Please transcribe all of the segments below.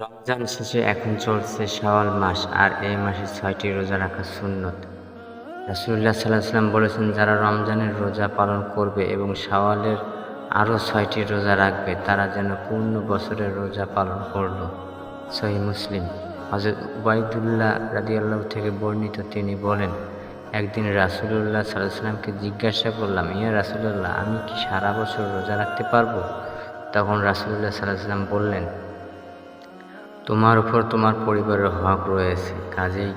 রমজান শেষে এখন চলছে শাওয়াল মাস আর এই মাসে ছয়টি রোজা রাখা সুন্নত। রাসুল্লাহ সাল্লাহ সাল্লাম বলেছেন, যারা রমজানের রোজা পালন করবে এবং শাওয়ালের আরও ছয়টি রোজা রাখবে, তারা যেন পূর্ণ বছরের রোজা পালন করল। সহি মুসলিম। হজরত উবায়দুল্লাহ রাদিয়াল্লাহ থেকে বর্ণিত তিনি বলেন, একদিন রাসুলুল্লাহ সাল্লাহ সাল্লামকে জিজ্ঞাসা করলাম, ইয়া রাসুলুল্লাহ, আমি কি সারা বছর রোজা রাখতে পারব? তখন রাসুলুল্লাহ সাল্লাহ সাল্লাম বললেন তোমার উপর তোমার পরিবারের হক রয়েছে। কাজেই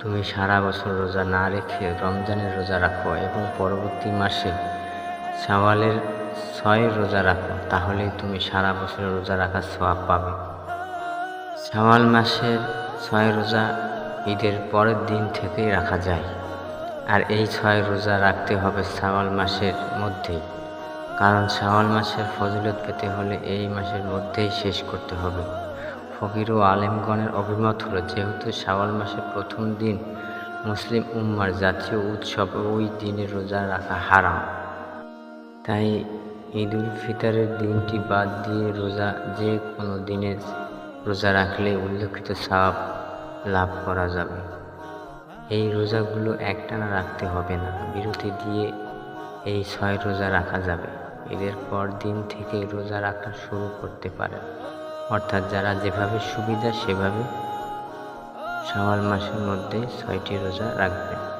তুমি সারা বছর রোজা না রেখে রমজানের রোজা রাখো এবং পরবর্তী মাসে শাওয়ালের ছয় রোজা রাখো, তাহলেই তুমি সারা বছর রোজা রাখার সওয়াব পাবে। শাওয়াল মাসের ছয় রোজা ঈদের পরের দিন থেকেই রাখা যায়। আর এই ছয় রোজা রাখতে হবে শাওয়াল মাসের মধ্যেই। কারণ শাওয়াল মাসের ফজিলত পেতে হলে এই মাসের মধ্যেই শেষ করতে হবে। ফকির ও আলেমগণের অভিমত হলো, যেহেতু শাওয়াল মাসের প্রথম দিন মুসলিম উম্মার জাতীয় উৎসব, ওই দিনে রোজা রাখা হারাম। তাই ঈদ উল ফিতরের দিনটি বাদ দিয়ে রোজা, যে কোনো দিনে রোজা রাখলে উল্লেখিত সাপ লাভ করা যাবে। এই রোজাগুলো একটানা রাখতে হবে না, বিরতি দিয়ে এই ছয় রোজা রাখা যাবে। ঈদের পর দিন থেকে রোজা রাখা শুরু করতে পারে অর্থাৎ যারা যেভাবে সুবিধা সেভাবে শাওয়াল মাসের মধ্যে ছয়টি রোজা রাখবে।